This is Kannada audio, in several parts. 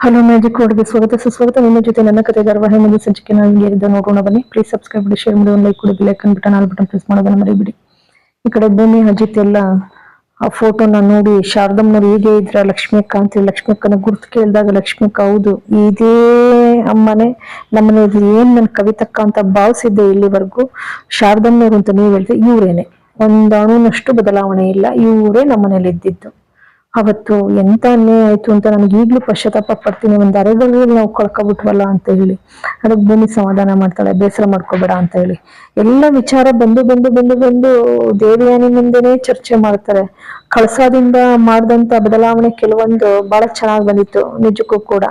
ಹಲೋ ಮ್ಯಾಜಿಕ್ ರೋಡ್ಗೆ ಸ್ವಾಗತ. ಸುಸ್ವಾಗತ ನಿಮ್ಮ ಜೊತೆ ನನ್ನ ಕತೆ ಧಾರಾವಾಹಿ ಮುಂದೆ ಸಂಚಿಕೆ ನಾವು ಹಿಂಗೆ ನೋಡೋಣ, ಬನ್ನಿ. ಪ್ಲೀಸ್ ಸಬ್ಸ್ಕ್ರೈಬ್ ಮಾಡಿ ಶೇರ್ ಮಾಡಿ, ಒಂದು ಲೈಕ್ ಕೊಡಿ bell button all button press ಮಾಡೋದನ್ನ ಮರಿಬಿಡಿ. ಈ ಕಡೆ ಭೂಮಿ, ಅಜಿತ್ ಎಲ್ಲ ಆ ಫೋಟೋನ ನೋಡಿ, ಶಾರದಮ್ಮನವ್ರು ಹೀಗೆ ಇದ್ರ ಲಕ್ಷ್ಮೀಕ್ಕ ಅಂತೇಳಿ ಲಕ್ಷ್ಮೀಕ್ಕನ ಗುರ್ತು ಕೇಳಿದಾಗ, ಲಕ್ಷ್ಮೀಕ್ಕ, ಹೌದು, ಇದೇ ಅಮ್ಮನೆ. ನಮ್ಮನೆ ಏನ್ ನನ್ ಕವಿತಕ್ಕ ಅಂತ ಭಾವಿಸಿದ್ದೆ ಇಲ್ಲಿವರೆಗೂ. ಶಾರದಮ್ಮನವ್ರು ಅಂತ ನೀವು ಹೇಳಿದ್ರೆ ಇವರೇನೆ. ಒಂದ್ ಅಣುನಷ್ಟು ಬದಲಾವಣೆ ಇಲ್ಲ. ಇವರೇ ನಮ್ಮನೇಲಿ ಇದ್ದಿದ್ದು. ಅವತ್ತು ಎಂತ ಅನ್ಯಾಯ ಆಯ್ತು ಅಂತ ನನಗೆ ಈಗ್ಲೂ ಪಶ್ಚಾತ್ತಾಪ ಪಡ್ತೀನಿ, ಒಂದ್ ಅರೆಗಳಲ್ಲಿ ನಾವು ಕಳ್ಕೊಬಿಟ್ವಲ್ಲ ಅಂತ ಹೇಳಿ, ಅದಕ್ಕೆ ಭೂಮಿ ಸಮಾಧಾನ ಮಾಡ್ತಾಳೆ, ಬೇಸರ ಮಾಡ್ಕೋಬೇಡ ಅಂತ ಹೇಳಿ. ಎಲ್ಲ ವಿಚಾರ ಬಂದು ಬಂದು ಬಂದು ಬಂದು ದೇವಿಯಾನಿ ಮುಂದೆನೆ ಚರ್ಚೆ ಮಾಡ್ತಾರೆ. ಕಳಸದಿಂದ ಮಾಡಿದಂತ ಬದಲಾವಣೆ ಕೆಲವೊಂದು ಬಹಳ ಚೆನ್ನಾಗಿ ಬಂದಿತ್ತು, ನಿಜಕ್ಕೂ ಕೂಡ.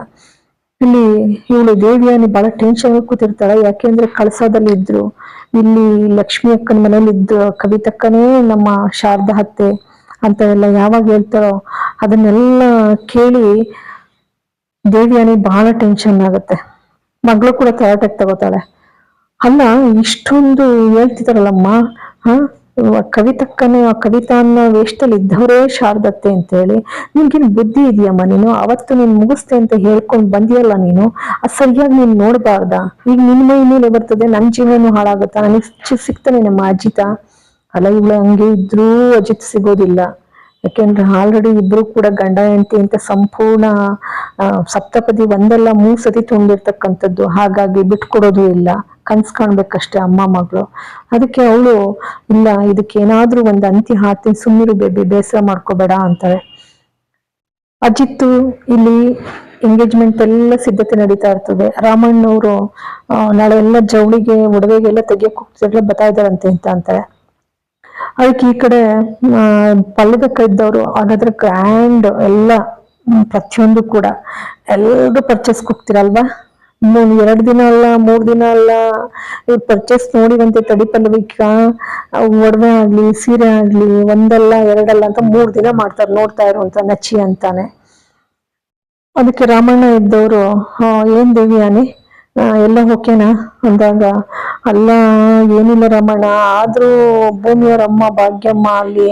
ಇಲ್ಲಿ ಇವಳು ದೇವಿಯಾನಿ ಬಹಳ ಟೆನ್ಷನ್ ಕೂತಿರ್ತಾಳೆ ಯಾಕೆಂದ್ರೆ ಕಳಸದಲ್ಲಿ ಇದ್ರು. ಇಲ್ಲಿ ಲಕ್ಷ್ಮಿ ಅಕ್ಕನ ಮನೇಲಿ ಇದ್ದು ಕವಿತಕ್ಕನೇ ನಮ್ಮ ಶಾರದಾ ಹತ್ತೆ ಅಂತ ಎಲ್ಲ ಯಾವಾಗ ಹೇಳ್ತಾರೋ ಅದನ್ನೆಲ್ಲ ಕೇಳಿ ದೇವಿಯಾನಿ ಬಹಳ ಟೆನ್ಷನ್ ಆಗುತ್ತೆ. ಮಗಳು ಕೂಡ ತಯಾರಾಗಿ ತಗೋತಾಳೆ. ಅಲ್ಲ, ಇಷ್ಟೊಂದು ಹೇಳ್ತಿದಾರಲ್ಲಮ್ಮ ಹಾ? ಕವಿತಕ್ಕನೇ ಆ ಕವಿತಾ ಅನ್ನೋ ವೇಷದಲ್ಲಿ ಇದ್ದವರೇ ಶಾರದತ್ತೆ ಅಂತ ಹೇಳಿ ನಿನ್ಗೇನು ಬುದ್ಧಿ ಇದೆಯಮ್ಮ ನೀನು? ಅವತ್ತು ನೀನು ಮುಗಿಸ್ತೆ ಅಂತ ಹೇಳ್ಕೊಂಡ್ ಬಂದಿಯಲ್ಲ ನೀನು? ಅದ್ ಸರಿಯಾಗಿ ನೀನು ನೋಡ್ಬಾರ್ದ? ಈಗ ನಿನ್ ಮೈ ಮೇಲೆ ಬರ್ತದೆ, ನನ್ ಜೀವನೂ ಹಾಳಾಗುತ್ತಾ? ನನಗೆ ಸಿಕ್ತಾನೆ ನಮ್ಮ ಅಜಿತ. ಅಲ್ಲ, ಇವಳು ಹಂಗೆ ಇದ್ರೂ ಅಜಿತ್ ಸಿಗೋದಿಲ್ಲ. ಯಾಕೆಂದ್ರೆ ಆಲ್ರೆಡಿ ಇಬ್ರು ಕೂಡ ಗಂಡ ಹೆಂಡತಿ ಅಂತ ಸಂಪೂರ್ಣ ಸಪ್ತಪದಿ ಒಂದಲ್ಲ ಮೂರ್ ಸತಿ ತುಂಬಿರ್ತಕ್ಕಂಥದ್ದು. ಹಾಗಾಗಿ ಬಿಟ್ಕೊಡೋದು ಇಲ್ಲ. ಕನ್ಸ್ ಕಾಣ್ಬೇಕಷ್ಟೇ ಅಮ್ಮ, ಮಗಳು. ಅದಕ್ಕೆ ಅವಳು, ಇಲ್ಲ ಇದಕ್ಕೆ ಏನಾದ್ರೂ ಒಂದು ಅಂತಿ ಹಾಡ್ತೀನಿ ಸುಮ್ಮನಿರು ಬೇಬಿ, ಬೇಸರ ಮಾಡ್ಕೋಬೇಡ ಅಂತಾರೆ. ಅಜಿತ್ತು ಇಲ್ಲಿ ಎಂಗೇಜ್ಮೆಂಟ್ ಎಲ್ಲ ಸಿದ್ಧತೆ ನಡೀತಾ ಇರ್ತದೆ. ರಾಮಣ್ಣವರು ನಾಳೆ ಎಲ್ಲ ಜವಳಿಗೆ, ಒಡವೆಗೆಲ್ಲ ತೆಗಿಯಕ್ಕೆ ಹೋಗ್ತಿದ್ರೆ ಬರ್ತಾ ಇದಾರಂತೆ ಅಂತ ಅಂತಾರೆ. ಅದಕ್ಕೆ ಈ ಕಡೆ ಆ, ಪಲ್ಲದಕ್ಕ ಇದ್ದವರು ಹಾಗಾದ್ರೆ ಗ್ರ್ಯಾಂಡ್ ಎಲ್ಲ ಪ್ರತಿಯೊಂದು ಕೂಡ ಎಲ್ಲರೂ ಪರ್ಚೇಸ್ ಹೋಗ್ತೀರಲ್ವಾ ಮೂರು ಎರಡು ದಿನ ಅಲ್ಲ ಮೂರ್ ದಿನ ಅಲ್ಲ ಇವ್ರು ಪರ್ಚೇಸ್ ನೋಡಿದಂತೆ ತಡಿ ಪಲ್ಲವಿಕ ಒಡವೆ ಆಗ್ಲಿ ಸೀರೆ ಆಗ್ಲಿ ಒಂದಲ್ಲ ಎರಡಲ್ಲ ಅಂತ ಮೂರ್ ದಿನ ಮಾಡ್ತಾರೆ ನೋಡ್ತಾ ಇರುವಂತ ನಚ್ಚಿ ಅಂತಾನೆ. ಅದಕ್ಕೆ ರಾಮಣ್ಣ ಇದ್ದವರು ಏನ್ ದೇವಿಯಾನಿ? ಎಲ್ಲ ಓಕೆನಾ ಅಂದಾಗ ಅಲ್ಲ, ಏನಿಲ್ಲ ರಮಣ. ಆದ್ರೂ ಭೂಮಿಯವರಮ್ಮ ಭಾಗ್ಯಮ್ಮ ಅಲ್ಲಿ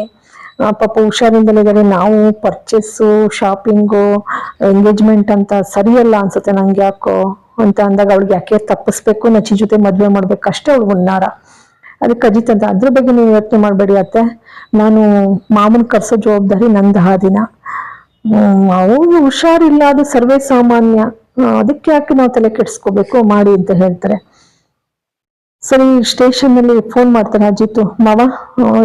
ಪಾಪ ಹುಷಾರಿಂದಲಿದ್ದಾರೆ ನಾವು ಪರ್ಚೇಸು ಶಾಪಿಂಗು ಎಂಗೇಜ್ಮೆಂಟ್ ಅಂತ ಸರಿಯಲ್ಲ ಅನ್ಸುತ್ತೆ ನಂಗೆ ಯಾಕೋ ಅಂತ ಅಂದಾಗ ಅವಳಿಗೆ ಯಾಕೆ ತಪ್ಪಿಸ್ಬೇಕು? ನಚಿ ಜೊತೆ ಮದ್ವೆ ಮಾಡ್ಬೇಕು. ಅಷ್ಟೇ ಅವಳು ಹುನ್ನಾರ. ಅದಕ್ಕೆ ಅಜಿತ್ ಅಂತ, ಅದ್ರ ಬಗ್ಗೆ ನೀವು ಯೋಚನೆ ಮಾಡಬೇಡಿ ಅತ್ತೆ. ನಾನು ಮಾಮನ್ ಕರ್ಸೋ ಜವಾಬ್ದಾರಿ ನಂದು ಆ ದಿನ ಅವ್ರು ಹುಷಾರಿಲ್ಲ, ಅದು ಸರ್ವೇ ಸಾಮಾನ್ಯ. ಅದಕ್ಕೆ ಯಾಕೆ ನಾವು ತಲೆ ಕೆಡಿಸ್ಕೋಬೇಕು? ಮಾಡಿ ಅಂತ ಹೇಳ್ತಾರೆ. ಸರಿ ಸ್ಟೇಷನ್ ಅಲ್ಲಿ ಫೋನ್ ಮಾಡ್ತಾನೆ ಅಜಿತ್. ಮಾವ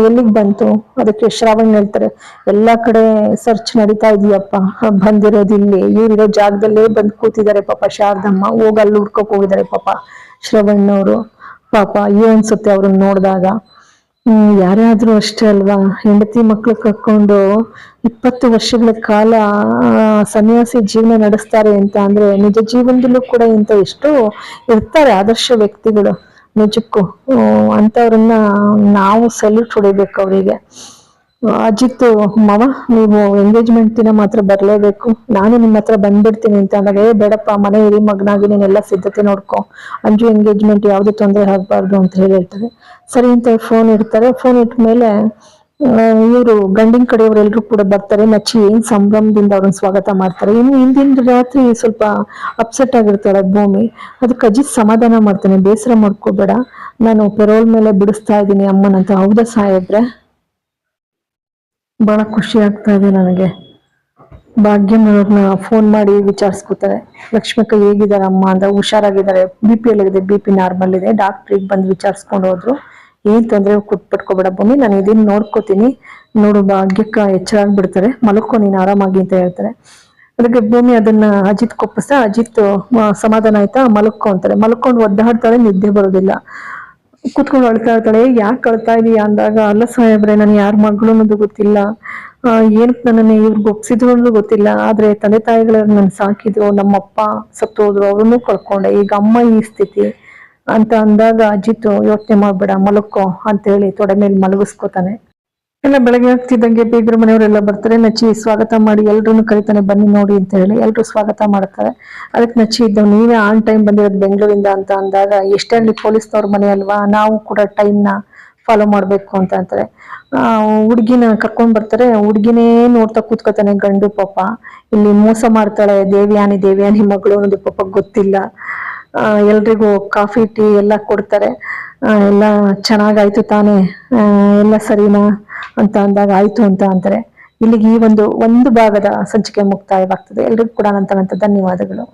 ಎಲ್ಲಿಗೆ ಬಂತು? ಅದಕ್ಕೆ ಶ್ರಾವಣ್ ಹೇಳ್ತಾರೆ, ಎಲ್ಲ ಕಡೆ ಸರ್ಚ್ ನಡೀತಾ ಇದೆಯಪ್ಪ. ಬಂದಿರೋದು ಇಲ್ಲಿ. ಇವ್ರಿರೋ ಜಾಗದಲ್ಲೇ ಬಂದು ಕೂತಿದ್ದಾರೆ ಪಾಪ ಶಾರದಮ್ಮ. ಹೋಗಿ ಅಲ್ಲಿ ಹುಡ್ಕೋಕ್ ಹೋಗಿದ್ದಾರೆ ಪಾಪ ಶ್ರವಣ್ಣವರು. ಪಾಪ ಅಯ್ಯೋ ಅನ್ಸುತ್ತೆ ಅವ್ರನ್ನ ನೋಡಿದಾಗ? ಹ್ಮ್, ಯಾರಾದ್ರೂ ಅಷ್ಟೇ ಅಲ್ವಾ? ಹೆಂಡತಿ ಮಕ್ಳು ಕರ್ಕೊಂಡು ಇಪ್ಪತ್ತು ವರ್ಷಗಳ ಕಾಲ ಸನ್ಯಾಸಿ ಜೀವನ ನಡೆಸ್ತಾರೆ ಅಂತ ಅಂದ್ರೆ ನಿಜ ಜೀವನದಲ್ಲೂ ಕೂಡ ಇಂಥ ಎಷ್ಟು ಇರ್ತಾರೆ ಆದರ್ಶ ವ್ಯಕ್ತಿಗಳು. ನಿಜಕ್ಕೂ. ಅಂತವ್ರನ್ನ ಅಂಥವ್ರನ್ನ ನಾವು ಸಲ್ಯೂಟ್ ಹೊಡಿಬೇಕು ಅವರಿಗೆ. ಅಜಿತ್, ಮಾವ, ನೀವು ಎಂಗೇಜ್ಮೆಂಟ್ ದಿನ ಮಾತ್ರ ಬರಲೇಬೇಕು. ನಾನು ನಿಮ್ಮ ಹತ್ರ ಬಂದ್ಬಿಡ್ತೀನಿ ಅಂತ ಅಂದಾಗ, ಏ, ಬೇಡಪ್ಪ, ಮನೆ ಇರಿ, ಮಗನಾಗಿ, ನೀನೆಲ್ಲ ಸಿದ್ಧತೆ ನೋಡ್ಕೊ. ಅಂಜು ಎಂಗೇಜ್ಮೆಂಟ್ ಯಾವುದೇ ತೊಂದರೆ ಆಗಬಾರ್ದು ಅಂತ ಹೇಳಿ ಹೇಳ್ತಾರೆ. ಸರಿ ಅಂತ ಫೋನ್ ಇಡ್ತಾರೆ. ಫೋನ್ ಇಟ್ಟ ಮೇಲೆ ಇವರು ಗಂಡಿನ ಕಡೆಯವರೆಲ್ಲರೂ ಕೂಡ ಬರ್ತಾರೆ, ನಚ್ಚಿ ಏನ್ ಸಂಭ್ರಮದಿಂದ ಅವ್ರನ್ನ ಸ್ವಾಗತ ಮಾಡ್ತಾರೆ. ಇನ್ನು ಹಿಂದಿನ ರಾತ್ರಿ ಸ್ವಲ್ಪ ಅಪ್ಸೆಟ್ ಆಗಿರ್ತಾಳೆ ಭೂಮಿ. ಅದಕ್ಕೆ ಅಜಿತ್ ಸಮಾಧಾನ ಮಾಡ್ತಾನೆ, ಬೇಸರ ಮಾಡ್ಕೋಬೇಡ. ನಾನು ಪೆರೋಲ್ ಮೇಲೆ ಬಿಡಿಸ್ತಾ ಇದ್ದೀನಿ ಅಮ್ಮನಂತ ಹೌದಾ ಸಾಹೇಬ್ರೆ? ಬಹಳ ಖುಷಿ ಆಗ್ತಾ ಇದೆ ನನಗೆ. ಭಾಗ್ಯಮ್ಮವ್ರನ್ನ ಫೋನ್ ಮಾಡಿ ವಿಚಾರಿಸ್ಕೊತಾರೆ. ಲಕ್ಷ್ಮಕ್ಕ ಹೇಗಿದ್ದಾರೆ ಅಮ್ಮ ಅಂತ, ಹುಷಾರಾಗಿದ್ದಾರೆ. ಬಿ ಪಿ ಎಲ್ಲಿದೆ ಬಿ ಪಿ ನಾರ್ಮಲ್ ಇದೆ. ಡಾಕ್ಟ್ರಿಗೆ ಬಂದು ವಿಚಾರಿಸ್ಕೊಂಡು ಹೋದ್ರು. ಏನ್ ತೊಂದರೆ ಪಟ್ಕೋಬೇಡ ಬನ್ನಿ. ನಾನು ಇದನ್ನ ನೋಡ್ಕೋತೀನಿ. ನೋಡು ಭಾಗ್ಯಕ್ಕ ಎಚ್ಚರ ಆಗ್ಬಿಡ್ತಾರೆ ಮಲ್ಕೊ ನೀನ್ ಆರಾಮಾಗಿ ಅಂತ ಹೇಳ್ತಾರೆ. ಅದಕ್ಕೆ ಭೂಮಿ ಅದನ್ನ ಅಜಿತ್ ಕೊಪ್ಪಿಸ್ತಾ ಅಜಿತ್ ಸಮಾಧಾನ ಆಯ್ತಾ? ಮಲ್ಕೊ ಅಂತಾರೆ. ಮಲ್ಕೊಂಡು ಒದ್ದಾಡ್ತಾಳೆ ನಿದ್ದೆ ಬರೋದಿಲ್ಲ. ಕೂತ್ಕೊಂಡು ಅಳ್ತಾ ಇರ್ತಾಳೆ. ಯಾಕೆ ಅಳ್ತಾ ಇದೀಯಾ ಅಂದಾಗ ಅಲ್ಲ ಸಾಹೇಬ್ರೆ ನಾನು ಯಾರ ಮಗಳು ಅನ್ನೋದು ಗೊತ್ತಿಲ್ಲ. ಆ, ಏನಕ್ಕೆ ನನ್ನನ್ನು ಇವ್ರಿಗೆ ಒಪ್ಸಿದ್ರು ಅನ್ನೋದು ಗೊತ್ತಿಲ್ಲ. ಆದ್ರೆ ತಂದೆ ತಾಯಿಗಳು ನನ್ ಸಾಕಿದ್ರು ನಮ್ಮಪ್ಪ ಸತ್ತೋದ್ರು ಅವ್ರನ್ನೂ ಕಳ್ಕೊಂಡೆ. ಈಗ ಅಮ್ಮ ಈ ಸ್ಥಿತಿ. ಅಂತ ಅಂದಾಗ ಅಜಿತು ಯೋಚನೆ ಮಾಡ್ಬೇಡ ಮಲಕ್ಕೋ ಅಂತ ಹೇಳಿ ತೊಡೆ ಮೇಲೆ ಮಲಗಿಸ್ಕೋತಾನೆ. ಎಲ್ಲ ಬೆಳಗ್ಗೆ ಆಗ್ತಿದ್ದಂಗೆ ಬೀಗರ ಮನೆಯವರೆಲ್ಲ ಬರ್ತಾರೆ, ನಚ್ಚಿ ಸ್ವಾಗತ ಮಾಡಿ ಎಲ್ರೂ ಕರಿತಾನೆ, ಬನ್ನಿ ನೋಡಿ, ಅಂತ ಹೇಳಿ ಎಲ್ರು ಸ್ವಾಗತ ಮಾಡ್ತಾರೆ. ಅದಕ್ಕೆ ನಚ್ಚಿ ಇದ್ದವ್ ನೀವೇ ಆನ್ ಟೈಮ್ ಬಂದಿರೋದು ಬೆಂಗಳೂರಿಂದ, ಅಂತ ಅಂದಾಗ, ಎಷ್ಟೇ ಅಲ್ಲಿ ಪೊಲೀಸ್ನವ್ರ ಮನೆ ಅಲ್ವಾ, ನಾವು ಕೂಡ ಟೈಮ್ನ ಫಾಲೋ ಮಾಡ್ಬೇಕು, ಅಂತ ಅಂತಾರೆ. ಹುಡುಗಿನ ಕರ್ಕೊಂಡ್ ಬರ್ತಾರೆ, ಹುಡ್ಗಿನೇ ನೋಡ್ತಾ ಕೂತ್ಕೋತಾನೆ ಗಂಡು ಪಾಪ. ಇಲ್ಲಿ ಮೋಸ ಮಾಡ್ತಾಳೆ, ದೇವಿಯಾನಿ ದೇವಿಯಾನಿ ಮಗಳು, ಅನ್ನೋದು ಪಾಪ ಗೊತ್ತಿಲ್ಲ. ಎಲ್ರಿಗೂ ಕಾಫಿ, ಟೀ ಎಲ್ಲ ಕೊಡ್ತಾರೆ. ಎಲ್ಲ ಚೆನ್ನಾಗಾಯ್ತು ತಾನೇ. ಎಲ್ಲ ಸರಿನಾ ಅಂತ ಅಂದಾಗ ಆಯ್ತು ಅಂತ ಅಂತಾರೆ. ಇಲ್ಲಿಗೆ ಈ ಒಂದು ಒಂದು ಭಾಗದ ಸಂಚಿಕೆ ಮುಕ್ತಾಯವಾಗ್ತದೆ. ಎಲ್ರಿಗೂ ಕೂಡ ನಂತನಂತ ಧನ್ಯವಾದಗಳು.